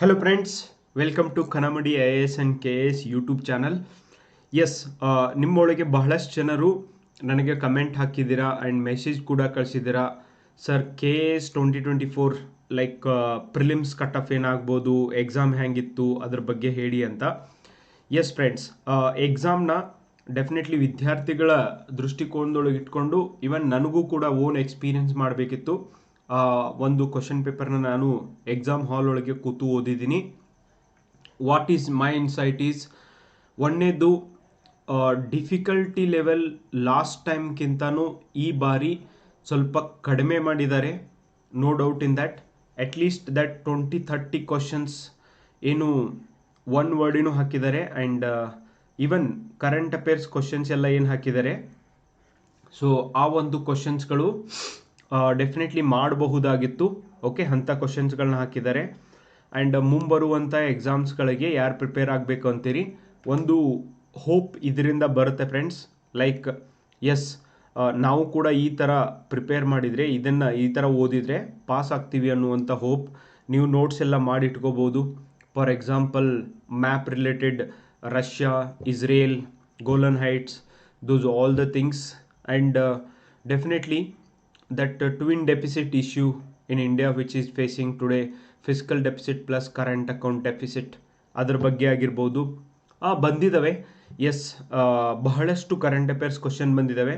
Hello friends welcome to Kanamadi I A S and K S YouTube channel yes ನಿಮ್ಮೊಳಗೆ ಬಹಳಷ್ಟು ಜನರು ನನಗೆ comment ಹಾಕಿದ್ದೀರಾ ಆ್ಯಂಡ್ ಮೆಸೇಜ್ ಕೂಡ ಕಳಿಸಿದ್ದೀರಾ. Sir K A S twenty twenty four like prelims cut off ಏನಾಗ್ಬೋದು exam ಹೇಗಿತ್ತು, ಅದ್ರ ಬಗ್ಗೆ ಹೇಳಿ ಅಂತ. ಎಸ್ ಫ್ರೆಂಡ್ಸ್ ಎಕ್ಸಾಮ್ನ ಡೆಫಿನೆಟ್ಲಿ ವಿದ್ಯಾರ್ಥಿಗಳ ದೃಷ್ಟಿಕೋನದೊಳಗೆ ಇಟ್ಕೊಂಡು ಇವನ್ ನನಗೂ ಕೂಡ ಓನ್ ಎಕ್ಸ್ಪೀರಿಯನ್ಸ್ ಮಾಡಬೇಕಿತ್ತು. ಒಂದು ಕ್ವಶನ್ ಪೇಪರ್ನ ನಾನು ಎಕ್ಸಾಮ್ ಹಾಲ್ ಒಳಗೆ ಕೂತು ಓದಿದ್ದೀನಿ. What is my insight is ಒಂದನೇದು ಡಿಫಿಕಲ್ಟಿ ಲೆವೆಲ್ ಲಾಸ್ಟ್ ಟೈಮ್ಗಿಂತನೂ ಈ ಬಾರಿ ಸ್ವಲ್ಪ ಕಡಿಮೆ ಮಾಡಿದ್ದಾರೆ. No doubt in that at least that twenty thirty questions ಏನು ಒನ್ ವರ್ಡಿನೂ ಹಾಕಿದ್ದಾರೆ and even current affairs questions ಎಲ್ಲ ಏನು ಹಾಕಿದ್ದಾರೆ. ಸೊ ಆ ಒಂದು ಕ್ವಶನ್ಸ್ಗಳು ಡೆಫಿನೆಟ್ಲಿ ಮಾಡಬಹುದಾಗಿತ್ತು. ಓಕೆ ಅಂಥ ಕ್ವಶನ್ಸ್ಗಳನ್ನ ಹಾಕಿದ್ದಾರೆ. ಆ್ಯಂಡ್ ಮುಂಬರುವಂಥ ಎಕ್ಸಾಮ್ಸ್ಗಳಿಗೆ ಯಾರು ಪ್ರಿಪೇರ್ ಆಗಬೇಕು ಅಂತೀರಿ? ಒಂದು ಹೋಪ್ ಇದರಿಂದ ಬರುತ್ತೆ ಫ್ರೆಂಡ್ಸ್ ಲೈಕ್ ಎಸ್ ನಾವು ಕೂಡ ಈ ಥರ ಪ್ರಿಪೇರ್ ಮಾಡಿದರೆ, ಇದನ್ನು ಈ ಥರ ಓದಿದರೆ ಪಾಸ್ ಆಗ್ತೀವಿ ಅನ್ನುವಂಥ ಹೋಪ್ ನೀವು ನೋಟ್ಸ್ ಎಲ್ಲ ಮಾಡಿ ಇಟ್ಕೋಬೋದು for example map related Russia Israel Golan Heights those all the things and definitely that uh, twin deficit issue in India which is facing today fiscal deficit plus current account deficit. ಅದ್ರ ಬಗ್ಗೆ ಆಗಿರ್ಬೋದು. ಬಂದಿದ್ದಾವೆ yes ಬಹಳಷ್ಟು current affairs question ಬಂದಿದ್ದಾವೆ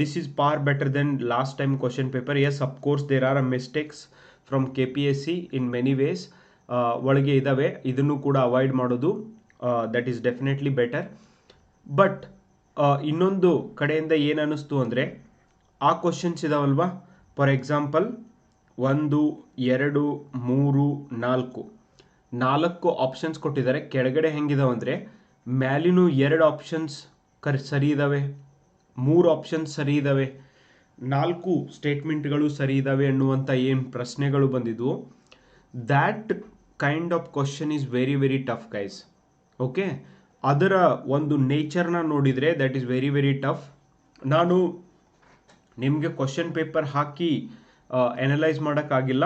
this is far better then last time question paper yes of course there are a mistakes from K P S C in many ways ಒಳಗೆ ಇದ್ದಾವೆ ಇದನ್ನು ಕೂಡ ಅವಾಯ್ಡ್ ಮಾಡೋದು that is definitely better but ಇನ್ನೊಂದು ಕಡೆಯಿಂದ ಏನು ಅನ್ನಿಸ್ತು ಅಂದರೆ ಆ ಕ್ವಶನ್ಸ್ ಇದಾವಲ್ವಾ? ಫಾರ್ ಎಕ್ಸಾಂಪಲ್ ಒಂದು, ಎರಡು, ಮೂರು, ನಾಲ್ಕು. ನಾಲ್ಕು ಆಪ್ಷನ್ಸ್ ಕೊಟ್ಟಿದ್ದಾರೆ. ಕೆಳಗಡೆ ಹೆಂಗಿದಾವೆ ಅಂದರೆ, ಮ್ಯಾಲಿನೂ ಎರಡು ಆಪ್ಷನ್ಸ್ ಕರ್, ಸರಿ ಇದ್ದಾವೆ ಮೂರು ಆಪ್ಷನ್ಸ್ ಸರಿ ಇದ್ದಾವೆ ನಾಲ್ಕು ಸ್ಟೇಟ್ಮೆಂಟ್ಗಳು ಸರಿ ಇದ್ದಾವೆ ಅನ್ನುವಂಥ ಏನು ಪ್ರಶ್ನೆಗಳು ಬಂದಿದ್ವು. That kind of question is very very tough guys okay ಅದರ ಒಂದು ನೇಚರ್ನ ನೋಡಿದರೆ that is very very tough ನಾನು ನಿಮಗೆ ಕ್ವಶನ್ ಪೇಪರ್ ಹಾಕಿ ಎನಲೈಸ್ ಮಾಡೋಕ್ಕಾಗಿಲ್ಲ.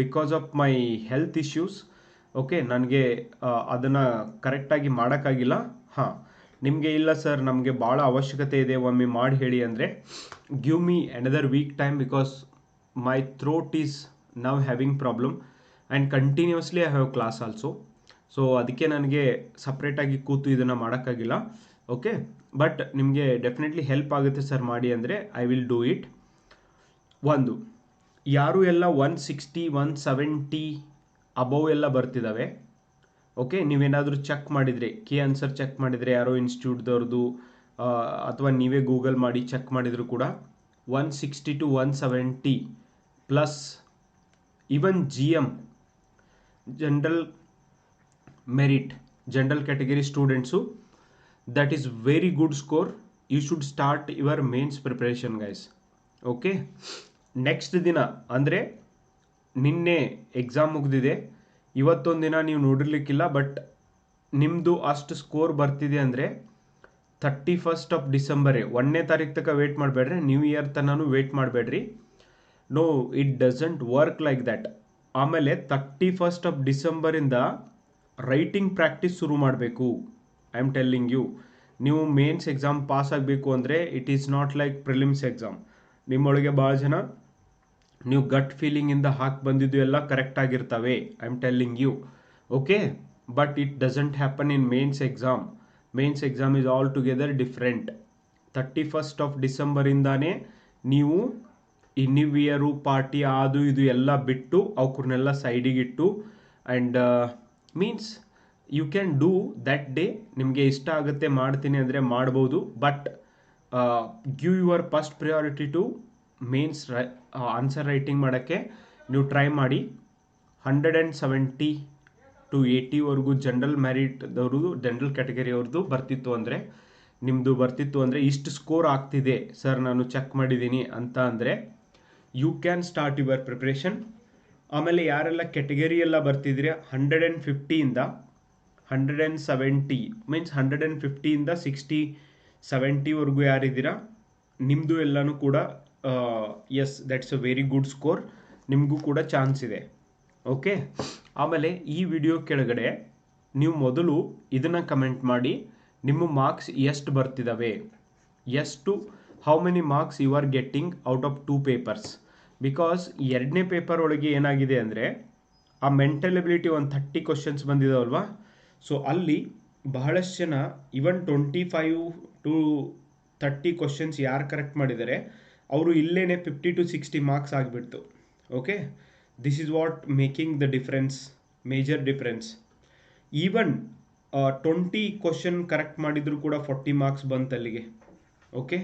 Because of my health issues okay ನನಗೆ ಅದನ್ನು ಕರೆಕ್ಟಾಗಿ ಮಾಡೋಕ್ಕಾಗಿಲ್ಲ. ಹಾಂ, ನಿಮಗೆ ಇಲ್ಲ ಸರ್ ನಮಗೆ ಭಾಳ ಅವಶ್ಯಕತೆ ಇದೆ, ಒಮ್ಮೆ ಮಾಡಿ ಹೇಳಿ ಅಂದರೆ. Give me another week time because my throat is now having problem and continuously I have class also so ಅದಕ್ಕೆ ನನಗೆ ಸಪ್ರೇಟಾಗಿ ಕೂತು ಇದನ್ನು ಮಾಡೋಕ್ಕಾಗಿಲ್ಲ ಓಕೆ ಬಟ್ ನಿಮಗೆ ಡೆಫಿನೆಟ್ಲಿ ಹೆಲ್ಪ್ ಆಗುತ್ತೆ ಸರ್ ಮಾಡಿ ಅಂದರೆ ಐ ವಿಲ್ ಡೂ ಇಟ್ ಒಂದು, ಯಾರು ಎಲ್ಲ one sixty one seventy above ಎಲ್ಲ ಬರ್ತಿದ್ದಾವೆ ಓಕೆ ನೀವೇನಾದರೂ ಚೆಕ್ ಮಾಡಿದರೆ ಕೆ ಆನ್ಸರ್ ಚೆಕ್ ಮಾಡಿದರೆ, ಯಾರೋ ಇನ್ಸ್ಟಿಟ್ಯೂಟ್ದವ್ರದ್ದು ಅಥವಾ ನೀವೇ ಗೂಗಲ್ ಮಾಡಿ ಚೆಕ್ ಮಾಡಿದರೂ ಕೂಡ one sixty two one seventy plus even G M general merit general category students that is very good score. You should start your mains preparation, guys. Okay next ದಿನ, ಅಂದರೆ ನಿನ್ನೆ ಎಕ್ಸಾಮ್ ಮುಗಿದಿದೆ. ಇವತ್ತೊಂದು ದಿನ ನೀವು ನೋಡಿರ್ಲಿಕ್ಕಿಲ್ಲ ಬಟ್ ನಿಮ್ಮದು ಅಷ್ಟು ಸ್ಕೋರ್ ಬರ್ತಿದೆ ಅಂದರೆ ಥರ್ಟಿ ಫಸ್ಟ್ ಆಫ್ ಡಿಸೆಂಬರೇ ಒಂದನೇ ತಾರೀಕು ತನಕ ವೇಟ್ ಮಾಡಬೇಡ್ರಿ. ನ್ಯೂ ಇಯರ್ ತನೂ ವೇಟ್ ಮಾಡಬೇಡ್ರಿ. No it doesn't work like that ಆಮೇಲೆ ತರ್ಟಿ ಫಸ್ಟ್ ಆಫ್ ಡಿಸೆಂಬರಿಂದ ರೈಟಿಂಗ್ ಪ್ರಾಕ್ಟೀಸ್ ಶುರು ಮಾಡಬೇಕು. ಐ ಆಮ್ ಟೆಲ್ಲಿಂಗ್ ಯು ನೀವು ಮೇನ್ಸ್ ಎಕ್ಸಾಮ್ ಪಾಸ್ ಆಗಬೇಕು ಅಂದರೆ it is not like prelims exam ನಿಮ್ಮೊಳಗೆ ಭಾಳ ಜನ ನೀವು ಗಟ್ ಫೀಲಿಂಗಿಂದ ಹಾಕಿ ಬಂದಿದ್ದು ಎಲ್ಲ ಕರೆಕ್ಟ್ ಆಗಿರ್ತವೆ. I am telling you okay but it doesn't happen in mains exam mains exam is all together different thirty first of ಡಿಸೆಂಬರಿಂದಾನೇ ನೀವು ನ್ಯೂ ಇಯರು ಪಾರ್ಟಿ ಅದು ಇದು ಎಲ್ಲ ಬಿಟ್ಟು ಅವ್ರನ್ನೆಲ್ಲ ಸೈಡಿಗಿಟ್ಟು and means you can do that day ನಿಮಗೆ ಇಷ್ಟ ಆಗುತ್ತೆ, ಮಾಡ್ತೀನಿ ಅಂದರೆ ಮಾಡ್ಬೋದು. But give your first priority to mains write answer writing ಮಾಡೋಕ್ಕೆ ನೀವು ಟ್ರೈ ಮಾಡಿ. ಹಂಡ್ರೆಡ್ ಆ್ಯಂಡ್ ಸೆವೆಂಟಿ ಟು ಏಯ್ಟಿವರೆಗೂ ಜನರಲ್ ಮ್ಯಾರಿಟ್ದವ್ರದ್ದು ಜನರಲ್ ಕ್ಯಾಟಗರಿಯವ್ರದ್ದು ಬರ್ತಿತ್ತು ಅಂದರೆ ನಿಮ್ಮದು ಬರ್ತಿತ್ತು ಅಂದರೆ ಇಷ್ಟು ಸ್ಕೋರ್ ಆಗ್ತಿದೆ. ಸರ್ ನಾನು ಚೆಕ್ ಮಾಡಿದ್ದೀನಿ ಅಂತ ಅಂದರೆ you can start your preparation ಆಮೇಲೆ ಯಾರೆಲ್ಲ ಕ್ಯಾಟಗರಿ ಎಲ್ಲ ಬರ್ತಿದ್ರೆ hundred and ಫಿಫ್ಟಿಯಿಂದ hundred and seventy means hundred and ಫಿಫ್ಟಿಯಿಂದ sixty ಸೆವೆಂಟಿವರೆಗೂ ಯಾರಿದ್ದೀರಾ? ನಿಮ್ಮದು ಎಲ್ಲನೂ ಕೂಡ yes that's a very good score ನಿಮಗೂ ಕೂಡ ಚಾನ್ಸ್ ಇದೆ. ಓಕೆ ಆಮೇಲೆ ಈ ವಿಡಿಯೋ ಕೆಳಗಡೆ ನೀವು ಮೊದಲು ಇದನ್ನು ಕಮೆಂಟ್ ಮಾಡಿ, ನಿಮ್ಮ ಮಾರ್ಕ್ಸ್ ಎಷ್ಟು ಬರ್ತಿದ್ದಾವೆ ಎಷ್ಟು how many marks you are getting out of two papers because ಎರಡನೇ ಪೇಪರ್ ಒಳಗೆ ಏನಾಗಿದೆ ಅಂದರೆ, ಆ ಮೆಂಟಲ್ ಎಬಿಲಿಟಿ ಒಂದು ಥರ್ಟಿ ಕ್ವಶನ್ಸ್ ಬಂದಿದಾವಲ್ವಾ? ಸೊ ಅಲ್ಲಿ ಬಹಳಷ್ಟು ಜನ even twenty five to thirty questions ಯಾರು ಕರೆಕ್ಟ್ ಮಾಡಿದ್ದಾರೆ, ಅವರು ಇಲ್ಲೇ ಫಿಫ್ಟಿ ಟು ಸಿಕ್ಸ್ಟಿ ಮಾರ್ಕ್ಸ್ ಆಗಿಬಿಡ್ತು. Okay this is what making the difference major difference even twenty question correct ಮಾಡಿದರೂ ಕೂಡ ಫಾರ್ಟಿ ಮಾರ್ಕ್ಸ್ ಬಂತು ಅಲ್ಲಿಗೆ. Okay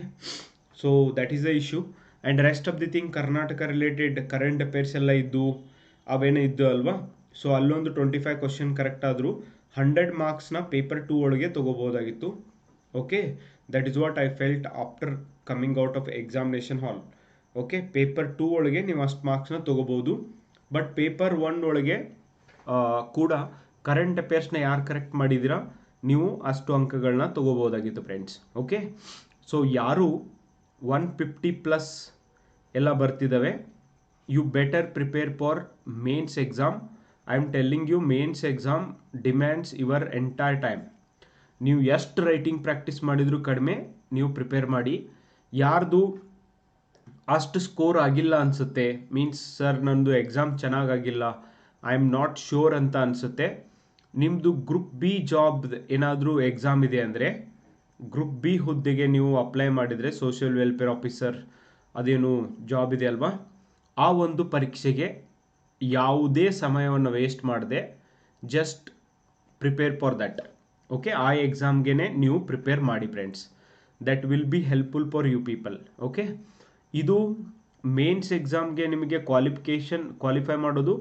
so that is the issue and rest of the thing Karnataka related current affairs ಎಲ್ಲ ಇದ್ದು, ಅವೇನೇ ಇದ್ದು ಅಲ್ವಾ? ಸೊ ಅಲ್ಲೊಂದು ಟ್ವೆಂಟಿ ಫೈವ್ ಕ್ವಶನ್ ಕರೆಕ್ಟ್ ಆದರೂ ಹಂಡ್ರೆಡ್ ಮಾರ್ಕ್ಸ್ನ ಪೇಪರ್ ಟೂ ಒಳಗೆ ತೊಗೋಬೋದಾಗಿತ್ತು. Okay? That is what I felt after coming out of examination hall okay? Paper two ಒಳಗೆ ನೀವು ಅಷ್ಟು ಮಾರ್ಕ್ಸ್ನ ತೊಗೋಬೋದು. ಬಟ್ ಪೇಪರ್ ಒನ್ ಒಳಗೆ ಕೂಡ ಕರೆಂಟ್ ಅಫೇರ್ಸ್ನ ಯಾರು ಕರೆಕ್ಟ್ ಮಾಡಿದ್ದೀರಾ ನೀವು ಅಷ್ಟು ಅಂಕಗಳನ್ನ ತೊಗೋಬೋದಾಗಿತ್ತು ಫ್ರೆಂಡ್ಸ್ ಓಕೆ? ಸೊ ಯಾರು ಒನ್ ಫಿಫ್ಟಿ ಪ್ಲಸ್ ಎಲ್ಲ ಬರ್ತಿದ್ದಾವೆ you better prepare for mains exam I am telling you mains exam demands your entire time ನೀವು ಎಷ್ಟು ರೈಟಿಂಗ್ ಪ್ರಾಕ್ಟೀಸ್ ಮಾಡಿದರೂ ಕಡಿಮೆ ನೀವು ಪ್ರಿಪೇರ್ ಮಾಡಿ. ಯಾರ್ದು ಅಷ್ಟು ಸ್ಕೋರ್ ಆಗಿಲ್ಲ ಅನಿಸುತ್ತೆ ಮೀನ್ಸ್ ಸರ್ ನಂದು ಎಕ್ಸಾಮ್ ಚೆನ್ನಾಗಾಗಿಲ್ಲ ಐ ಆಮ್ ನಾಟ್ ಶ್ಯೂರ್ ಅಂತ ಅನಿಸುತ್ತೆ. ನಿಮ್ಮದು ಗ್ರೂಪ್ ಬಿ ಜಾಬ್ ಏನಾದರೂ ಎಕ್ಸಾಮ್ ಇದೆ ಅಂದರೆ ಗ್ರೂಪ್ ಬಿ ಹುದ್ದೆಗೆ ನೀವು ಅಪ್ಲೈ ಮಾಡಿದರೆ ಸೋಷಿಯಲ್ ವೆಲ್ಫೇರ್ ಆಫೀಸರ್ ಅದೇನು ಜಾಬ್ ಇದೆ ಅಲ್ವಾ, ಆ ಒಂದು ಪರೀಕ್ಷೆಗೆ ಯಾವುದೇ ಸಮಯವನ್ನು ವೇಸ್ಟ್ ಮಾಡದೆ just prepare for that okay ಆ ಎಕ್ಸಾಮ್ಗೆ ನೀವು ಪ್ರಿಪೇರ್ ಮಾಡಿ friends that will be helpful for you people okay ಇದು ಮೇನ್ಸ್ ಎಕ್ಸಾಮ್ಗೆ ನಿಮಗೆ ಕ್ವಾಲಿಫಿಕೇಷನ್ ಕ್ವಾಲಿಫೈ ಮಾಡೋದು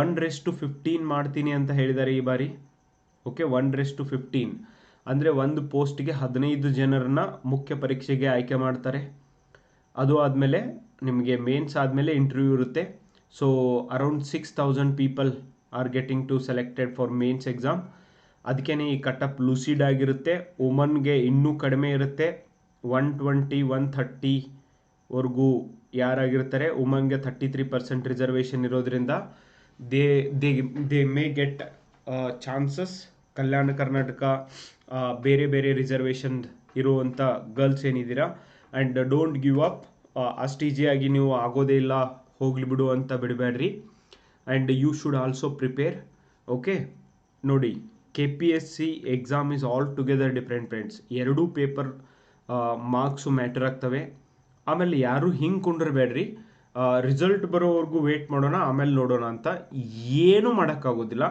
ಒನ್ ರೆಸ್ ಟು ಫಿಫ್ಟೀನ್ ಮಾಡ್ತೀನಿ ಅಂತ ಹೇಳಿದ್ದಾರೆ ಈ ಬಾರಿ. Okay one is to fifteen ಅಂದರೆ ಒಂದು ಪೋಸ್ಟ್ಗೆ ಹದಿನೈದು ಜನರನ್ನ ಮುಖ್ಯ ಪರೀಕ್ಷೆಗೆ ಆಯ್ಕೆ ಮಾಡ್ತಾರೆ. ಅದು ಆದಮೇಲೆ ನಿಮಗೆ ಮೇನ್ಸ್ ಆದಮೇಲೆ ಇಂಟರ್ವ್ಯೂ ಇರುತ್ತೆ. So around six thousand people are getting to selected for mains exam ಅದಕ್ಕೇ ಈ ಕಟಪ್ ಲೂಸಿಡ್ ಆಗಿರುತ್ತೆ. ವುಮನ್ಗೆ ಇನ್ನೂ ಕಡಿಮೆ ಇರುತ್ತೆ. ಒನ್ ಟ್ವೆಂಟಿ ಒನ್ ಥರ್ಟಿವರೆಗೂ ಯಾರಾಗಿರ್ತಾರೆ ವುಮನ್ಗೆ ಥರ್ಟಿ ತ್ರೀ ಪರ್ಸೆಂಟ್ ರಿಸರ್ವೇಷನ್ ಇರೋದ್ರಿಂದ they they they may get chances Kalyana Karnataka ಬೇರೆ ಬೇರೆ ರಿಸರ್ವೇಷನ್ ಇರುವಂಥ ಗರ್ಲ್ಸ್ ಏನಿದ್ದೀರಾ? ಆ್ಯಂಡ್ ಡೋಂಟ್ ಗಿವ್ ಅಪ್ ಅಷ್ಟು ಈಸಿಯಾಗಿ ನೀವು ಆಗೋದೇ ಇಲ್ಲ. ಹೋಗ್ಲಿ ಬಿಡು ಅಂತ ಬಿಡಬೇಡ್ರಿ. And you should also prepare okay ನೋಡಿ K P S C exam is altogether different friends ಎರಡೂ ಪೇಪರ್ ಮಾರ್ಕ್ಸು ಮ್ಯಾಟರ್ ಆಗ್ತವೆ. ಆಮೇಲೆ ಯಾರೂ ಹಿಂಗೆ ಕೊಂಡಿರಬೇಡ್ರಿ. ರಿಸಲ್ಟ್ ಬರೋವರೆಗೂ ವೇಟ್ ಮಾಡೋಣ, ಆಮೇಲೆ ನೋಡೋಣ ಅಂತ ಏನೂ ಮಾಡೋಕ್ಕಾಗೋದಿಲ್ಲ.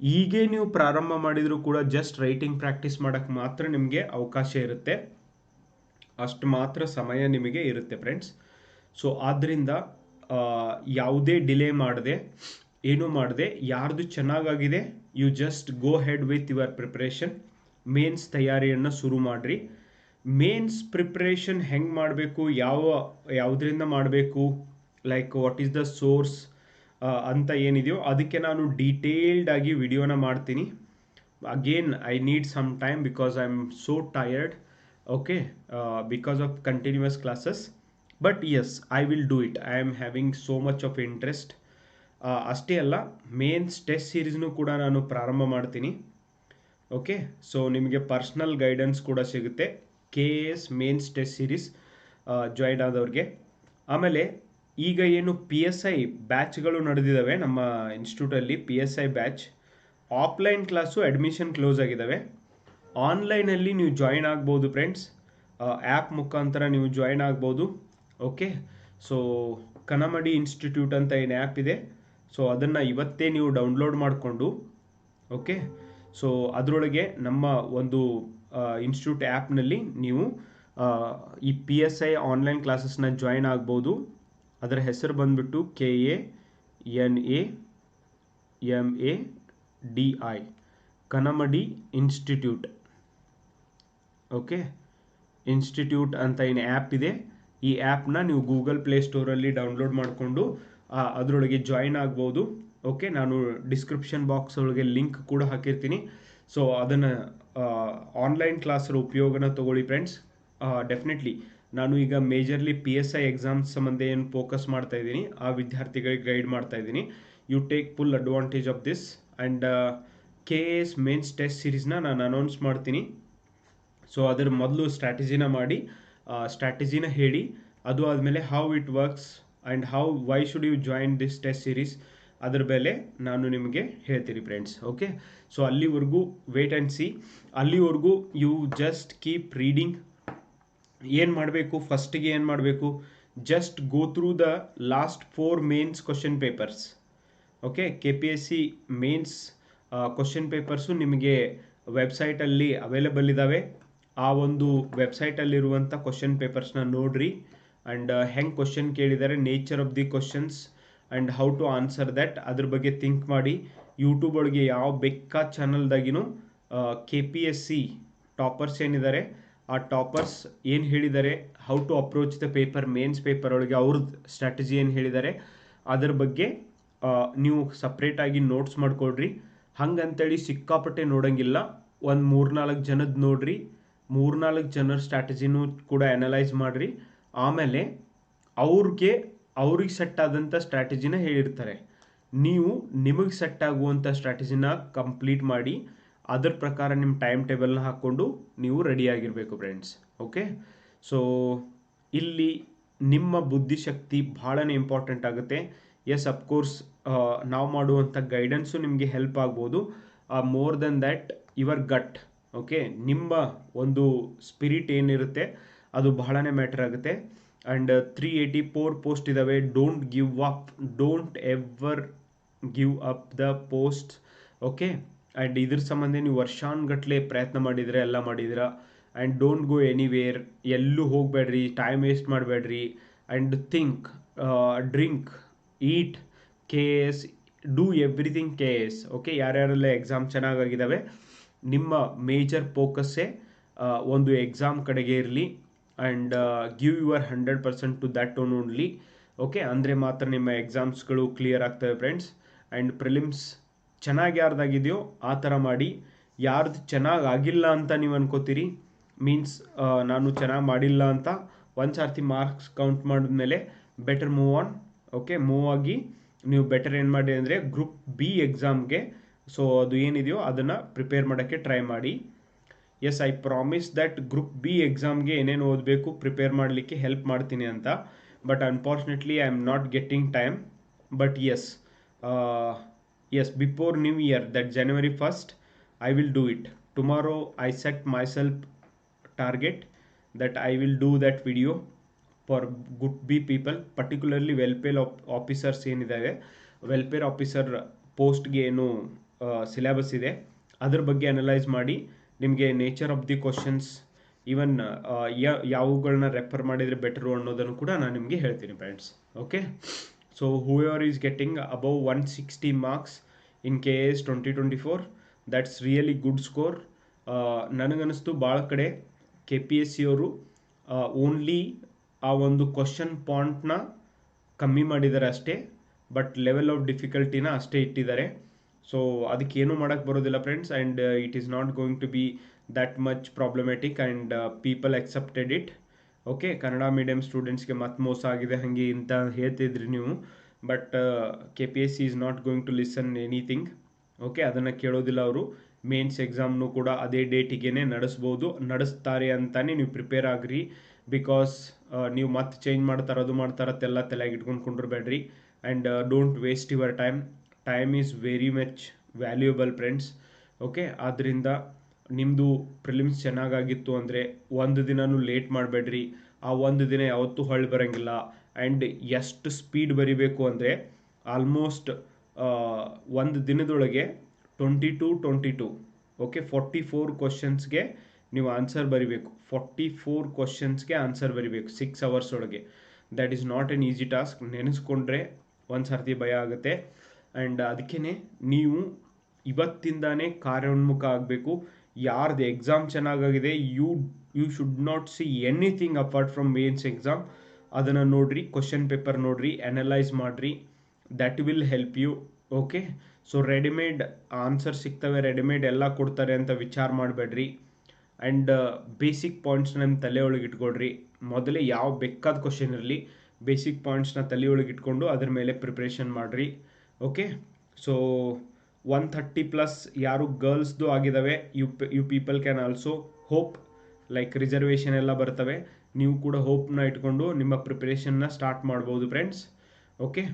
ಈಗೇ ನೀವು ಪ್ರಾರಂಭ ಮಾಡಿದರೂ ಕೂಡ ಜಸ್ಟ್ ರೈಟಿಂಗ್ ಪ್ರಾಕ್ಟೀಸ್ ಮಾಡೋಕ್ಕೆ ಮಾತ್ರ ನಿಮಗೆ ಅವಕಾಶ ಇರುತ್ತೆ. ಅಷ್ಟು ಮಾತ್ರ ಸಮಯ ನಿಮಗೆ ಇರುತ್ತೆ ಫ್ರೆಂಡ್ಸ್ ಸೊ ಆದ್ದರಿಂದ ಯಾವುದೇ ಡಿಲೇ ಮಾಡದೆ, ಏನೂ ಮಾಡದೆ, ಯಾರ್ದು ಚೆನ್ನಾಗಾಗಿದೆ you just go head with your preparation mains ತಯಾರಿಯನ್ನು ಶುರು ಮಾಡಿರಿ. ಮೇನ್ಸ್ ಪ್ರಿಪ್ರೇಷನ್ ಹೆಂಗೆ ಮಾಡಬೇಕು, ಯಾವ, ಯಾವುದರಿಂದ ಮಾಡಬೇಕು like what is the source ಅಂತ ಏನಿದೆಯೋ ಅದಕ್ಕೆ ನಾನು ಡೀಟೇಲ್ಡ್ ಆಗಿ ವಿಡಿಯೋನ ಮಾಡ್ತೀನಿ. Again I need some time because I am so tired okay because of continuous classes. But yes I will do it I am having so much of uh, ಅಷ್ಟೇ ಅಲ್ಲ main test ಸೀರೀಸ್ನು ಕೂಡ ನಾನು ಪ್ರಾರಂಭ ಮಾಡ್ತೀನಿ. ಓಕೆ ಸೊ ನಿಮಗೆ personal guidance ಕೂಡ ಸಿಗುತ್ತೆ. K A S main test series join ಆದವ್ರಿಗೆ. ಆಮೇಲೆ ಈಗ ಏನು ಪಿ ಎಸ್ ಐ ಬ್ಯಾಚ್ಗಳು ನಡೆದಿದ್ದಾವೆ ನಮ್ಮ ಇನ್ಸ್ಟಿಟ್ಯೂಟಲ್ಲಿ P S I batch offline class admission close ಆಗಿದ್ದಾವೆ ಆನ್ಲೈನಲ್ಲಿ ನೀವು ಜಾಯಿನ್ ಆಗ್ಬೋದು ಫ್ರೆಂಡ್ಸ್ ಆ್ಯಪ್ ಮುಖಾಂತರ ನೀವು ಜಾಯಿನ್ ಆಗ್ಬೋದು. ಓಕೆ ಸೊ ಕನಮಡಿ ಇನ್ಸ್ಟಿಟ್ಯೂಟ್ ಅಂತ ಏನು ಆ್ಯಪ್ ಇದೆ. ಸೊ ಅದನ್ನು ಇವತ್ತೇ ನೀವು ಡೌನ್ಲೋಡ್ ಮಾಡಿಕೊಂಡು ಓಕೆ ಸೊ ಅದರೊಳಗೆ ನಮ್ಮ ಒಂದು ಇನ್ಸ್ಟಿಟ್ಯೂಟ್ ಆ್ಯಪ್ನಲ್ಲಿ ನೀವು ಈ ಪಿ ಎಸ್ ಐ ಆನ್ಲೈನ್ ಕ್ಲಾಸಸ್ನ ಜಾಯಿನ್ ಆಗ್ಬೋದು. ಅದರ ಹೆಸರು ಬಂದ್ಬಿಟ್ಟು K A N A M A D I Kanamadi institute okay institute ಅಂತ ಏನು ಆ್ಯಪ್ ಇದೆ. ಈ ಆ್ಯಪ್ನ ನೀವು ಗೂಗಲ್ ಪ್ಲೇ ಸ್ಟೋರಲ್ಲಿ ಡೌನ್ಲೋಡ್ ಮಾಡಿಕೊಂಡು ಅದರೊಳಗೆ ಜಾಯಿನ್ ಆಗ್ಬೋದು. ಓಕೆ, ನಾನು ಡಿಸ್ಕ್ರಿಪ್ಷನ್ ಬಾಕ್ಸ್ ಒಳಗೆ ಲಿಂಕ್ ಕೂಡ ಹಾಕಿರ್ತೀನಿ. ಸೊ, ಅದನ್ನು ಆನ್ಲೈನ್ ಕ್ಲಾಸರ ಉಪಯೋಗನ ತಗೊಳ್ಳಿ ಫ್ರೆಂಡ್ಸ್. ಡೆಫಿನೆಟ್ಲಿ, ನಾನು ಈಗ majorly P S I exams ಸಂಬಂಧ ಏನು ಫೋಕಸ್ ಮಾಡ್ತಾ ಇದ್ದೀನಿ, ಆ ವಿದ್ಯಾರ್ಥಿಗಳಿಗೆ ಗೈಡ್ ಮಾಡ್ತಾ ಇದ್ದೀನಿ. You take full advantage of this and K A S mains test ಸೀರೀಸ್ನ ನಾನು ಅನೌನ್ಸ್ ಮಾಡ್ತೀನಿ. ಸೊ, ಅದರ ಮೊದಲು ಸ್ಟ್ರಾಟಜಿನ ಮಾಡಿ ಸ್ಟ್ರಾಟಜಿನ ಹೇಳಿ, ಅದು ಆದಮೇಲೆ how it works and how why should you join this test series ಅದರ ಬೆಲೆ ನಾನು ನಿಮಗೆ ಹೇಳ್ತೀನಿ ಫ್ರೆಂಡ್ಸ್ ಓಕೆ ಸೊ ಅಲ್ಲಿವರೆಗೂ ವೇಟ್ ಆ್ಯಂಡ್ ಸಿ ಅಲ್ಲಿವರೆಗೂ ಯು ಜಸ್ಟ್ ಕೀಪ್ ರೀಡಿಂಗ್ ಏನು ಮಾಡಬೇಕು? ಫಸ್ಟಿಗೆ ಏನು ಮಾಡಬೇಕು? Just go through the last four mains question papers okay K P S C mains question papers ನಿಮಗೆ ವೆಬ್ಸೈಟಲ್ಲಿ ಅವೈಲೇಬಲ್ ಇದ್ದಾವೆ ಆ ಒಂದು ವೆಬ್ಸೈಟಲ್ಲಿರುವಂಥ ಕ್ವಶನ್ ಪೇಪರ್ಸ್ನ ನೋಡ್ರಿ. ಆ್ಯಂಡ್ ಹೆಂಗೆ ಕ್ವಶನ್ ಕೇಳಿದ್ದಾರೆ nature of the questions and how to answer that ಅದ್ರ ಬಗ್ಗೆ ಥಿಂಕ್ ಮಾಡಿ. ಯೂಟ್ಯೂಬ್ ಒಳಗೆ ಯಾವ ಬೆಕ್ಕ ಚಾನಲ್ದಾಗಿನೂ K P S C toppers ಏನಿದ್ದಾರೆ ಆ ಟಾಪರ್ಸ್ ಏನು ಹೇಳಿದ್ದಾರೆ how to approach the paper mains paper ಒಳಗೆ ಅವ್ರದ್ದು ಸ್ಟ್ರಾಟಜಿ ಏನು ಹೇಳಿದ್ದಾರೆ ಅದ್ರ ಬಗ್ಗೆ ನೀವು ಸಪ್ರೇಟಾಗಿ ನೋಟ್ಸ್ ಮಾಡ್ಕೊಡ್ರಿ ಹಂಗಂತೇಳಿ ಸಿಕ್ಕಾಪಟ್ಟೆ ನೋಡಂಗಿಲ್ಲ. ಒಂದು ಮೂರ್ನಾಲ್ಕು ಜನದ ನೋಡ್ರಿ. ಮೂರ್ನಾಲ್ಕು ಜನರ ಸ್ಟ್ರಾಟಜಿನೂ ಕೂಡ ಅನಲೈಸ್ ಮಾಡಿರಿ. ಆಮೇಲೆ ಅವ್ರಿಗೆ ಅವ್ರಿಗೆ ಸೆಟ್ ಆದಂಥ ಸ್ಟ್ರಾಟಜಿನ ಹೇಳಿರ್ತಾರೆ. ನೀವು ನಿಮಗೆ ಸೆಟ್ ಆಗುವಂಥ ಸ್ಟ್ರಾಟಜಿನ ಕಂಪ್ಲೀಟ್ ಮಾಡಿ, ಅದರ ಪ್ರಕಾರ ನಿಮ್ಮ ಟೈಮ್ ಟೇಬಲ್ನ ಹಾಕ್ಕೊಂಡು ನೀವು ರೆಡಿಯಾಗಿರಬೇಕು ಫ್ರೆಂಡ್ಸ್ ಓಕೆ ಸೊ ಇಲ್ಲಿ ನಿಮ್ಮ ಬುದ್ಧಿಶಕ್ತಿ ಭಾಳನೇ ಇಂಪಾರ್ಟೆಂಟ್ ಆಗುತ್ತೆ. ಎಸ್ ಅಫ್ಕೋರ್ಸ್ ನಾವು ಮಾಡುವಂಥ ಗೈಡೆನ್ಸು ನಿಮಗೆ ಹೆಲ್ಪ್ ಆಗ್ಬೋದು. More than that your gut okay ನಿಮ್ಮ ಒಂದು ಸ್ಪಿರಿಟ್ ಏನಿರುತ್ತೆ, ಅದು ಬಹಳನೇ ಮ್ಯಾಟರ್ ಆಗುತ್ತೆ. And three eighty four post ಇದ್ದಾವೆ don't give up don't ever give up the post okay and ಇದ್ರ ಸಂಬಂಧ ನೀವು ವರ್ಷಾನ್ಗಟ್ಲೆ ಪ್ರಯತ್ನ ಮಾಡಿದ್ರೆ, ಎಲ್ಲ ಮಾಡಿದಿರ. ಆ್ಯಂಡ್ ಡೋಂಟ್ ಗೋ ಎನಿವೇರ್ ಎಲ್ಲೂ ಹೋಗಬೇಡ್ರಿ ಟೈಮ್ ವೇಸ್ಟ್ ಮಾಡಬೇಡ್ರಿ. And think drink eat K S do everything K S okay ಯಾರ್ಯಾರೆಲ್ಲ exam ಚೆನ್ನಾಗಾಗಿದ್ದಾವೆ ನಿಮ್ಮ ಮೇಜರ್ ಫೋಕಸ್ಸೇ ಒಂದು ಎಕ್ಸಾಮ್ ಕಡೆಗೆ ಇರಲಿ and give your hundred percent to that own only okay ಅಂದರೆ ಮಾತ್ರ ನಿಮ್ಮ ಎಕ್ಸಾಮ್ಸ್ಗಳು ಕ್ಲಿಯರ್ ಆಗ್ತವೆ ಫ್ರೆಂಡ್ಸ್ ಆ್ಯಂಡ್ ಪ್ರಿಲಿಮ್ಸ್ ಚೆನ್ನಾಗಿ ಯಾರ್ದಾಗಿದೆಯೋ ಆ ಥರ ಮಾಡಿ. ಯಾರ್ದು ಚೆನ್ನಾಗಿ ಆಗಿಲ್ಲ ಅಂತ ನೀವು ಅನ್ಕೋತೀರಿ. ಮೀನ್ಸ್ ನಾನು ಚೆನ್ನಾಗಿ ಮಾಡಿಲ್ಲ ಅಂತ ಒಂದು ಸರ್ತಿ ಮಾರ್ಕ್ಸ್ ಕೌಂಟ್ ಮಾಡಿದ್ಮೇಲೆ better move on okay move ಆಗಿ ನೀವು ಬೆಟರ್ ಏನು ಮಾಡಿ ಅಂದರೆ ಗ್ರೂಪ್ ಬಿ ಎಕ್ಸಾಮ್ಗೆ ಸೊ ಅದು ಏನಿದೆಯೋ ಅದನ್ನು ಪ್ರಿಪೇರ್ ಮಾಡೋಕ್ಕೆ ಟ್ರೈ ಮಾಡಿ. Yes I promise that group B ಎಕ್ಸಾಮ್ಗೆ ಏನೇನು ಓದಬೇಕು ಪ್ರಿಪೇರ್ ಮಾಡಲಿಕ್ಕೆ ಹೆಲ್ಪ್ ಮಾಡ್ತೀನಿ ಅಂತ. But unfortunately I am not getting time but yes yes before new year that January first I will do it tomorrow I set myself target that I will do that video for good B people particularly welfare officers ಏನಿದ್ದಾವೆ welfare officer ಪೋಸ್ಟ್ಗೆ ಏನು syllabus ಇದೆ. ಅದ್ರ ಬಗ್ಗೆ analyse ಮಾಡಿ, ನಿಮಗೆ nature of the questions even ಯಾವುಗಳನ್ನ refer ಮಾಡಿದರೆ better ಅನ್ನೋದನ್ನು ಕೂಡ ನಾನು ನಿಮಗೆ ಹೇಳ್ತೀನಿ friends okay so who are is getting above one sixty marks in K S twenty twenty four that's really good score ನನಗನ್ನಿಸ್ತು ಭಾಳ ಕಡೆ ಕೆ ಪಿ ಎಸ್ ಸಿ ಅವರು only ಆ ಒಂದು ಕ್ವಶನ್ ಪಾಯಿಂಟ್ನ ಕಮ್ಮಿ ಮಾಡಿದ್ದಾರೆ ಅಷ್ಟೇ ಬಟ್ ಲೆವೆಲ್ ಆಫ್ ಡಿಫಿಕಲ್ಟಿನ ಅಷ್ಟೇ ಇಟ್ಟಿದ್ದಾರೆ. ಸೊ ಅದಕ್ಕೆ ಏನೂ ಮಾಡೋಕ್ಕೆ ಬರೋದಿಲ್ಲ friends and it is not going to be that much problematic and people accepted it okay Kannada medium ಸ್ಟೂಡೆಂಟ್ಸ್ಗೆ ಮತ್ತೆ ಮೋಸ ಆಗಿದೆ, ಹಾಗೆ ಇಂತ ಹೇಳ್ತಿದ್ರಿ ನೀವು. But K P S C is not going to listen anything okay ಅದನ್ನು ಕೇಳೋದಿಲ್ಲ ಅವರು. ಮೇನ್ಸ್ ಎಕ್ಸಾಮ್ನು ಕೂಡ ಅದೇ ಡೇಟಿಗೆ ನಡೆಸ್ಬೋದು. ನಡೆಸ್ತಾರೆ ಅಂತಾನೆ ನೀವು ಪ್ರಿಪೇರ್ ಆಗ್ರಿ. ಬಿಕಾಸ್ ನೀವು ಮತ್ತೆ ಚೇಂಜ್ ಮಾಡ್ತಾರೆ, ಅದು ಮಾಡ್ತಾರತ್ತೆಲ್ಲ ತಲೆಗೆ ಇಟ್ಕೊಂಡು ಕುಂಡ್ರಬೇಡ್ರಿ. And don't waste your time time is very much valuable friends okay ಆದ್ದರಿಂದ ನಿಮ್ಮದು ಪ್ರಿಲಿಮ್ಸ್ ಚೆನ್ನಾಗಾಗಿತ್ತು ಅಂದರೆ ಒಂದು ದಿನವೂ ಲೇಟ್ ಮಾಡಬೇಡ್ರಿ. ಆ ಒಂದು ದಿನ ಯಾವತ್ತೂ ಹೊಳ್ಳಿ ಬರೋಂಗಿಲ್ಲ. ಆ್ಯಂಡ್ ಎಷ್ಟು ಸ್ಪೀಡ್ ಬರಿಬೇಕು ಅಂದರೆ ಆಲ್ಮೋಸ್ಟ್ ಒಂದು ದಿನದೊಳಗೆ twenty two twenty two okay forty four ಕ್ವಶನ್ಸ್ಗೆ ನೀವು ಆನ್ಸರ್ ಬರಿಬೇಕು. ಫೋರ್ಟಿ ಫೋರ್ ಕ್ವಶನ್ಸ್ಗೆ ಆನ್ಸರ್ ಬರಿಬೇಕು ಸಿಕ್ಸ್ ಅವರ್ಸ್ ಒಳಗೆ. That is not an easy task ನೆನೆಸ್ಕೊಂಡ್ರೆ ಒಂದು ಸರ್ತಿ ಭಯ ಆಗುತ್ತೆ. ಆ್ಯಂಡ್ ಅದಕ್ಕೇ ನೀವು ಇವತ್ತಿಂದಾನೇ ಕಾರ್ಯೋನ್ಮುಖ ಆಗಬೇಕು. ಯಾರ್ದು ಎಕ್ಸಾಮ್ ಚೆನ್ನಾಗಾಗಿದೆ you you should not see anything apart from mains exam ಅದನ್ನು ನೋಡ್ರಿ ಕ್ವಶನ್ ಪೇಪರ್ ನೋಡ್ರಿ ಅನಲೈಸ್ ಮಾಡಿರಿ. That will help you okay so readymade answer ಸಿಗ್ತವೆ ರೆಡಿಮೇಡ್ ಎಲ್ಲ ಕೊಡ್ತಾರೆ ಅಂತ ವಿಚಾರ ಮಾಡಬೇಡ್ರಿ. ಆ್ಯಂಡ್ ಬೇಸಿಕ್ ಪಾಯಿಂಟ್ಸ್ ನಮ್ಮ ತಲೆಯೊಳಗೆ ಇಟ್ಕೊಳ್ರಿ ಮೊದಲೇ ಯಾವ ಬೇಕಾದ ಕ್ವಶನ್ ಇರಲಿ ಬೇಸಿಕ್ ಪಾಯಿಂಟ್ಸ್ನ ತಲೆಯೊಳಗೆ ಇಟ್ಕೊಂಡು ಅದ್ರ ಮೇಲೆ ಪ್ರಿಪ್ರೇಷನ್ ಮಾಡಿರಿ. Okay so one thirty plus ಯಾರು ಗರ್ಲ್ಸ್ದು ಆಗಿದ್ದಾವೆ you you people can also hope like reservation ಎಲ್ಲ ಬರ್ತವೆ. ನೀವು ಕೂಡ ಹೋಪ್ನ ಇಟ್ಕೊಂಡು ನಿಮ್ಮ ಪ್ರಿಪ್ರೇಷನ್ನ ಸ್ಟಾರ್ಟ್ ಮಾಡ್ಬೋದು ಫ್ರೆಂಡ್ಸ್ ಓಕೆ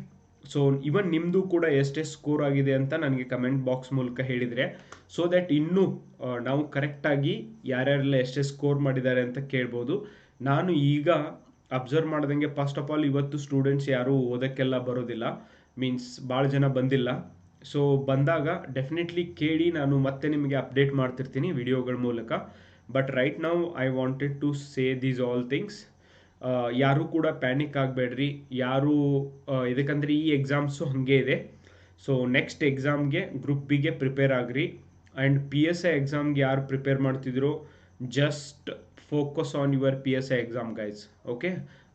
ಸೊ ಇವನ್ ನಿಮ್ಮದು ಕೂಡ ಎಷ್ಟೆಷ್ಟು ಸ್ಕೋರ್ ಆಗಿದೆ ಅಂತ ನನಗೆ ಕಮೆಂಟ್ ಬಾಕ್ಸ್ ಮೂಲಕ ಹೇಳಿದರೆ ಸೊ ದ್ಯಾಟ್ ಇನ್ನೂ ನಾವು ಕರೆಕ್ಟಾಗಿ ಯಾರ್ಯಾರೆಲ್ಲ ಎಷ್ಟೆಷ್ಟು ಸ್ಕೋರ್ ಮಾಡಿದ್ದಾರೆ ಅಂತ ಕೇಳ್ಬೋದು. ನಾನು ಈಗ ಅಬ್ಸರ್ವ್ ಮಾಡ್ದಂಗೆ ಫಸ್ಟ್ ಆಫ್ ಆಲ್ ಇವತ್ತು ಸ್ಟೂಡೆಂಟ್ಸ್ ಯಾರೂ ಓದೋಕ್ಕೆಲ್ಲ ಬರೋದಿಲ್ಲ. ಮೀನ್ಸ್ ಭಾಳ ಜನ ಬಂದಿಲ್ಲ. ಸೊ ಬಂದಾಗ ಡೆಫಿನೆಟ್ಲಿ ಕೇಳಿ ನಾನು ಮತ್ತೆ ನಿಮಗೆ ಅಪ್ಡೇಟ್ ಮಾಡ್ತಿರ್ತೀನಿ ವಿಡಿಯೋಗಳ ಮೂಲಕ. But right now I wanted to say these all things ಯಾರೂ ಕೂಡ ಪ್ಯಾನಿಕ್ ಆಗಬೇಡ್ರಿ. ಯಾರು ಇದಕ್ಕಂದ್ರೆ ಈ ಎಕ್ಸಾಮ್ಸು ಹಾಗೆ ಇದೆ. ಸೊ ನೆಕ್ಸ್ಟ್ ಎಕ್ಸಾಮ್ಗೆ ಗ್ರೂಪ್ ಬಿಗೆ ಪ್ರಿಪೇರ್ ಆಗ್ರಿ. ಆ್ಯಂಡ್ ಪಿ ಎಸ್ ಐ ಎಕ್ಸಾಮ್ಗೆ ಯಾರು ಪ್ರಿಪೇರ್ ಮಾಡ್ತಿದ್ರು? Just focus on your P S I exam guys okay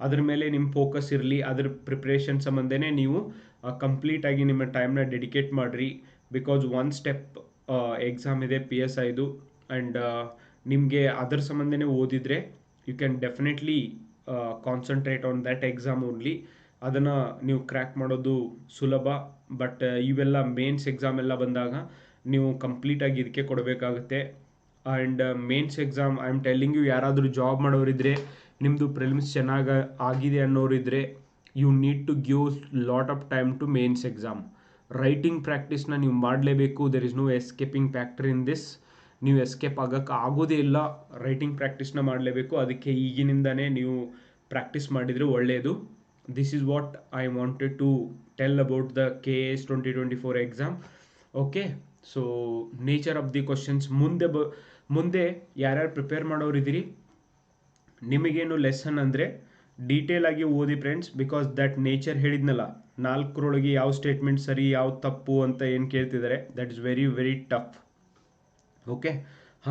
ಅದ್ರ ಮೇಲೆ ನಿಮ್ಮ ಫೋಕಸ್ ಇರಲಿ. ಅದ್ರ ಪ್ರಿಪ್ರೇಷನ್ ಸಂಬಂಧನೇ ನೀವು ಕಂಪ್ಲೀಟಾಗಿ ನಿಮ್ಮ ಟೈಮ್ನ ಡೆಡಿಕೇಟ್ ಮಾಡಿರಿ. ಬಿಕಾಸ್ ಒನ್ ಸ್ಟೆಪ್ ಎಕ್ಸಾಮ್ ಇದೆ ಪಿ ಎಸ್ ಐದು ಆ್ಯಂಡ್ ನಿಮಗೆ ಅದರ ಸಂಬಂಧನೇ ಓದಿದರೆ you can definitely concentrate on that exam only ಅದನ್ನು ನೀವು ಕ್ರ್ಯಾಕ್ ಮಾಡೋದು ಸುಲಭ. ಬಟ್ ಇವೆಲ್ಲ ಮೇನ್ಸ್ ಎಕ್ಸಾಮ್ ಎಲ್ಲ ಬಂದಾಗ ನೀವು ಕಂಪ್ಲೀಟಾಗಿ ಇದಕ್ಕೆ ಕೊಡಬೇಕಾಗುತ್ತೆ. And mains exam I am telling you ಯಾರಾದರೂ ಜಾಬ್ ಮಾಡೋರಿದ್ರೆ ನಿಮ್ಮದು ಪ್ರಿಲಿಮ್ಸ್ ಚೆನ್ನಾಗಿ ಆಗಿದೆ ಅನ್ನೋರಿದ್ರೆ you need to give lot of time to mains exam writing ಪ್ರಾಕ್ಟೀಸ್ನ ನೀವು ಮಾಡಲೇಬೇಕು. There is no escaping factor in this ನೀವು ಎಸ್ಕೇಪ್ ಆಗೋಕ್ಕೆ ಆಗೋದೇ ಇಲ್ಲ. ರೈಟಿಂಗ್ ಪ್ರಾಕ್ಟೀಸ್ನ ಮಾಡಲೇಬೇಕು. ಅದಕ್ಕೆ ಈಗಿನಿಂದನೇ ನೀವು ಪ್ರಾಕ್ಟೀಸ್ ಮಾಡಿದರೆ ಒಳ್ಳೆಯದು this is what I wanted to tell about the K S twenty twenty four exam okay so nature of the questions ಮುಂದೆ ಬ, ಮುಂದೆ ಯಾರ್ಯಾರು ಪ್ರಿಪೇರ್ ಮಾಡೋರಿದ್ದೀರಿ? ನಿಮಗೇನು ಲೆಸನ್ ಅಂದರೆ ಡೀಟೇಲ್ ಆಗಿ ಓದಿ ಫ್ರೆಂಡ್ಸ್ ಬಿಕಾಸ್ ದಟ್ ನೇಚರ್ ಹೇಳಿದ್ನಲ್ಲ, ನಾಲ್ಕರೊಳಗೆ ಯಾವ ಸ್ಟೇಟ್ಮೆಂಟ್ ಸರಿ, ಯಾವ ತಪ್ಪು ಅಂತ ಏನು ಕೇಳ್ತಿದ್ದಾರೆ that is very very tough okay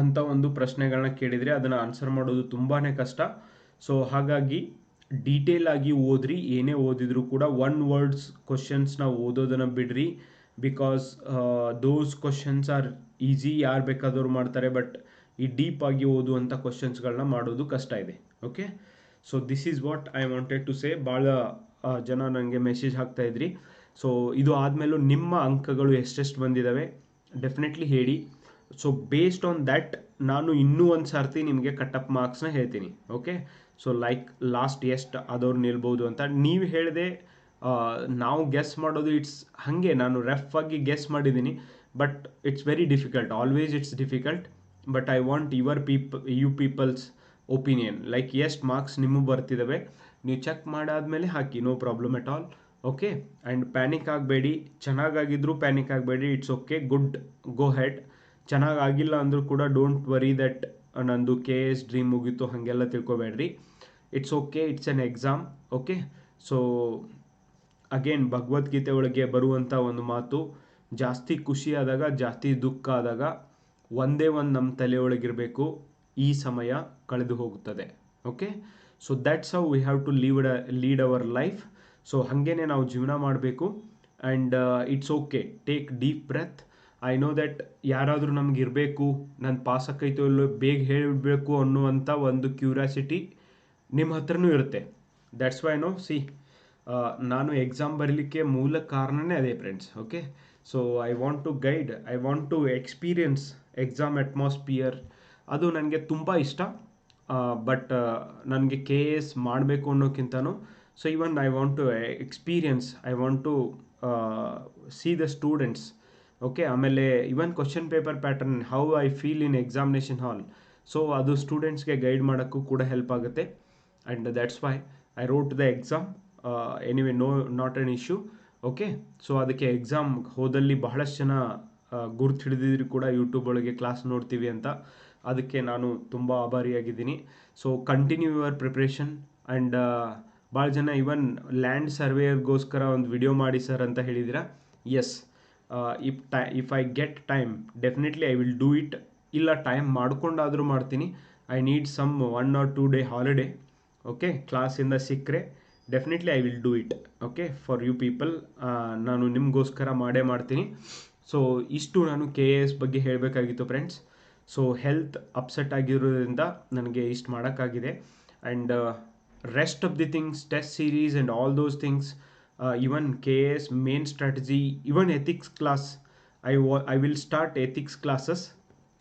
ಅಂಥ ಒಂದು ಪ್ರಶ್ನೆಗಳನ್ನ ಕೇಳಿದರೆ ಅದನ್ನು ಆನ್ಸರ್ ಮಾಡೋದು ತುಂಬಾ ಕಷ್ಟ. ಸೊ ಹಾಗಾಗಿ ಡೀಟೇಲ್ ಆಗಿ ಓದ್ರಿ, ಏನೇ ಓದಿದ್ರು ಕೂಡ ಒನ್ ವರ್ಡ್ಸ್ ಕ್ವಶನ್ಸ್ನ ಓದೋದನ್ನು ಬಿಡ್ರಿ because those questions are easy ಯಾರು ಬೇಕಾದವ್ರು ಮಾಡ್ತಾರೆ ಬಟ್ ಈ ಡೀಪ್ ಆಗಿ ಓದುವಂಥ ಕ್ವಶನ್ಸ್ಗಳನ್ನ ಮಾಡೋದು ಕಷ್ಟ ಇದೆ. Okay so this is what I wanted to say ಭಾಳ ಜನ ನನಗೆ ಮೆಸೇಜ್ ಹಾಕ್ತಾ ಇದ್ರಿ. ಸೊ ಇದು ಆದಮೇಲೂ ನಿಮ್ಮ ಅಂಕಗಳು ಎಷ್ಟೆಷ್ಟು ಬಂದಿದ್ದಾವೆ ಡೆಫಿನೆಟ್ಲಿ ಹೇಳಿ. ಸೊ ಬೇಸ್ಡ್ ಆನ್ ದ್ಯಾಟ್ ನಾನು ಇನ್ನೂ ಒಂದು ಸರ್ತಿ ನಿಮಗೆ ಕಟ್ಟಪ್ ಮಾರ್ಕ್ಸ್ನ ಹೇಳ್ತೀನಿ. ಓಕೆ ಸೊ ಲೈಕ್ ಲಾಸ್ಟ್ ಎಷ್ಟು ಅದವ್ರು ನಿಲ್ಬೋದು ಅಂತ. ನೀವು ಹೇಳಿದೆ ನಾವು ಗೆಸ್ ಮಾಡೋದು ಇಟ್ಸ್ ಹಾಗೆ. ನಾನು ರೆಫ್ ಆಗಿ ಗೆಸ್ ಮಾಡಿದ್ದೀನಿ but it's very difficult always it's difficult but I want your peep you people's opinion like ಎಷ್ಟು ಮಾರ್ಕ್ಸ್ ನಿಮಗೆ ಬರ್ತಿದ್ದಾವೆ ನೀವು ಚೆಕ್ ಮಾಡಾದ್ಮೇಲೆ ಹಾಕಿ no problem at all okay and panic ಆಗಬೇಡಿ. ಚೆನ್ನಾಗಾಗಿದ್ದರೂ ಪ್ಯಾನಿಕ್ ಆಗಬೇಡಿ. It's okay good go ahead ಚೆನ್ನಾಗಾಗಿಲ್ಲ ಅಂದರೂ ಕೂಡ ಡೋಂಟ್ ವರಿ ದಟ್ ನಂದು ಕೆ ಎಸ್ ಡ್ರೀಮ್ ಮುಗೀತು, ಹಾಗೆಲ್ಲ ತಿಳ್ಕೊಬೇಡ್ರಿ. It's okay it's an exam okay so again Bhagavad Gita ಒಳಗೆ ಬರುವಂಥ ಒಂದು ಮಾತು, ಜಾಸ್ತಿ ಖುಷಿ ಆದಾಗ, ಜಾಸ್ತಿ ದುಃಖ ಆದಾಗ, ಒಂದೇ ಒಂದು ನಮ್ಮ ತಲೆಯೊಳಗಿರಬೇಕು ಈ ಸಮಯ ಕಳೆದು ಹೋಗುತ್ತದೆ. Okay so that's how we have to leave lead our life so ಹಾಗೇನೆ ನಾವು ಜೀವನ ಮಾಡಬೇಕು. And it's okay take deep breath I know that ಯಾರಾದರೂ ನಮ್ಗೆ ಇರಬೇಕು ನನ್ನ ಪಾಸ್ ಆಕೈತೋ ಇಲ್ಲೋ ಬೇಗ ಹೇಳಿಬಿಡಬೇಕು ಅನ್ನುವಂಥ ಒಂದು ಕ್ಯೂರಿಯಾಸಿಟಿ ನಿಮ್ಮ ಹತ್ರನೂ ಇರುತ್ತೆ. ದ್ಯಾಟ್ಸ್ ವೈ ನೋ ಸಿ ನಾನು ಎಕ್ಸಾಮ್ ಬರಲಿಕ್ಕೆ ಮೂಲ ಕಾರಣನೇ ಅದೇ friends okay so I want to guide I want to experience exam atmosphere ಅದು ನನಗೆ ತುಂಬ ಇಷ್ಟ. ಬಟ್ ನನಗೆ ಕೆ ಎಸ್ ಮಾಡಬೇಕು ಅನ್ನೋಕ್ಕಿಂತನೂ so even I want to experience I want to see the students okay ಆಮೇಲೆ even question paper pattern how I feel in examination hall so ಅದು ಸ್ಟೂಡೆಂಟ್ಸ್ಗೆ guide ಮಾಡೋಕ್ಕೂ ಕೂಡ ಹೆಲ್ಪ್ ಆಗುತ್ತೆ. And that's why I wrote the exam anyway no not an issue okay so ಅದಕ್ಕೆ exam ಹೋದಲ್ಲಿ ಬಹಳಷ್ಟು ಜನ ಗುರ್ತು ಹಿಡಿದಿದ್ರು ಕೂಡ ಯೂಟ್ಯೂಬ್ ಒಳಗೆ ಕ್ಲಾಸ್ ನೋಡ್ತೀವಿ ಅಂತ. ಅದಕ್ಕೆ ನಾನು ತುಂಬ ಆಭಾರಿಯಾಗಿದ್ದೀನಿ. So continue your preparation and ಭಾಳ ಜನ ಇವನ್ ಲ್ಯಾಂಡ್ ಸರ್ವೇಯರ್ಗೋಸ್ಕರ ಒಂದು ವಿಡಿಯೋ ಮಾಡಿ ಸರ್ ಅಂತ ಹೇಳಿದ್ದೀರಾ yes if tie if I get time definitely I will do it ಇಲ್ಲ ಟೈಮ್ ಮಾಡ್ಕೊಂಡಾದರೂ ಮಾಡ್ತೀನಿ. I need some one or two day holiday okay ಕ್ಲಾಸಿಂದ ಸಿಕ್ಕರೆ definitely I will do it okay for you people ನಾನು ನಿಮಗೋಸ್ಕರ ಮಾಡೇ ಮಾಡ್ತೀನಿ. So ಇಷ್ಟು ನಾನು ಕೆ ಎ ಎಸ್ ಬಗ್ಗೆ ಹೇಳಬೇಕಾಗಿತ್ತು ಫ್ರೆಂಡ್ಸ್ ಸೊ ಹೆಲ್ತ್ ಅಪ್ಸೆಟ್ ಆಗಿರೋದ್ರಿಂದ ನನಗೆ ಇಷ್ಟು ಮಾಡೋಕ್ಕಾಗಿದೆ. And rest of the things test series and all those things even K S main strategy even ethics class I ವಾ I will start ethics classes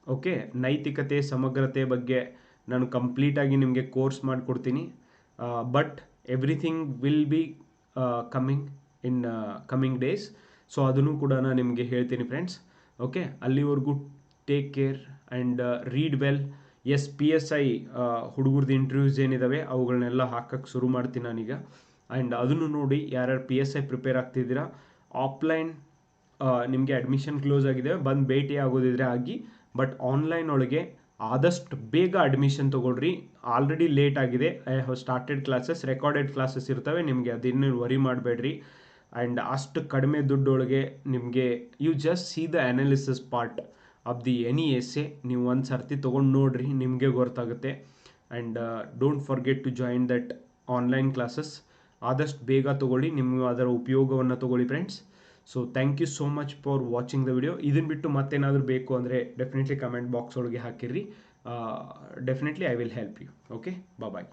okay ನೈತಿಕತೆ ಸಮಗ್ರತೆ ಬಗ್ಗೆ ನಾನು ಕಂಪ್ಲೀಟಾಗಿ ನಿಮಗೆ ಕೋರ್ಸ್ ಮಾಡಿಕೊಡ್ತೀನಿ. But everything will be coming in coming days so ಅದನ್ನು ಕೂಡ ನಾನು ನಿಮಗೆ ಹೇಳ್ತೀನಿ ಫ್ರೆಂಡ್ಸ್ ಓಕೆ ಅಲ್ಲಿವರೆಗೂ take care and read well yes P S I ಹುಡುಗರ್ದು interviews ಏನಿದ್ದಾವೆ ಅವುಗಳನ್ನೆಲ್ಲ ಹಾಕಕ್ಕೆ ಶುರು ಮಾಡ್ತೀನಿ ನಾನೀಗ. ಆ್ಯಂಡ್ ಅದನ್ನು ನೋಡಿ ಯಾರ್ಯಾರು ಪಿ ಎಸ್ ಐ ಪ್ರಿಪೇರ್ ಆಗ್ತಿದ್ದೀರಾ ಆಫ್ಲೈನ್ ನಿಮಗೆ ಅಡ್ಮಿಷನ್ ಕ್ಲೋಸ್ ಆಗಿದೆ, ಬಂದು ಭೇಟಿ ಆಗೋದಿದ್ರೆ ಆಗಿ ಬಟ್ ಆನ್ಲೈನ್ ಒಳಗೆ ಆದಷ್ಟು ಬೇಗ ಅಡ್ಮಿಷನ್ ತೊಗೊಳ್ರಿ. ಆಲ್ರೆಡಿ ಲೇಟ್ ಆಗಿದೆ I have started classes recorded classes ಇರ್ತವೆ, ನಿಮಗೆ ಅದಿನ್ನೂ ವರಿ ಮಾಡಬೇಡ್ರಿ. ಆ್ಯಂಡ್ ಅಷ್ಟು ಕಡಿಮೆ ದುಡ್ಡೊಳಗೆ ನಿಮಗೆ you just see the analysis part of the any essay ನೀವು ಒಂದು ಸರ್ತಿ ತೊಗೊಂಡು ನೋಡ್ರಿ, ನಿಮಗೆ ಗೊತ್ತಾಗುತ್ತೆ. And don't forget to join that online classes ಆದಷ್ಟು ಬೇಗ ತೊಗೊಳ್ಳಿ, ನಿಮಗೆ ಅದರ ಉಪಯೋಗವನ್ನು ತೊಗೊಳ್ಳಿ friends so thank you so much for watching the video ಇದನ್ನು ಬಿಟ್ಟು ಮತ್ತೇನಾದರೂ ಬೇಕು ಅಂದರೆ ಡೆಫಿನೆಟ್ಲಿ ಕಮೆಂಟ್ ಬಾಕ್ಸ್ ಒಳಗೆ ಹಾಕಿರಿ definitely I will help you okay bye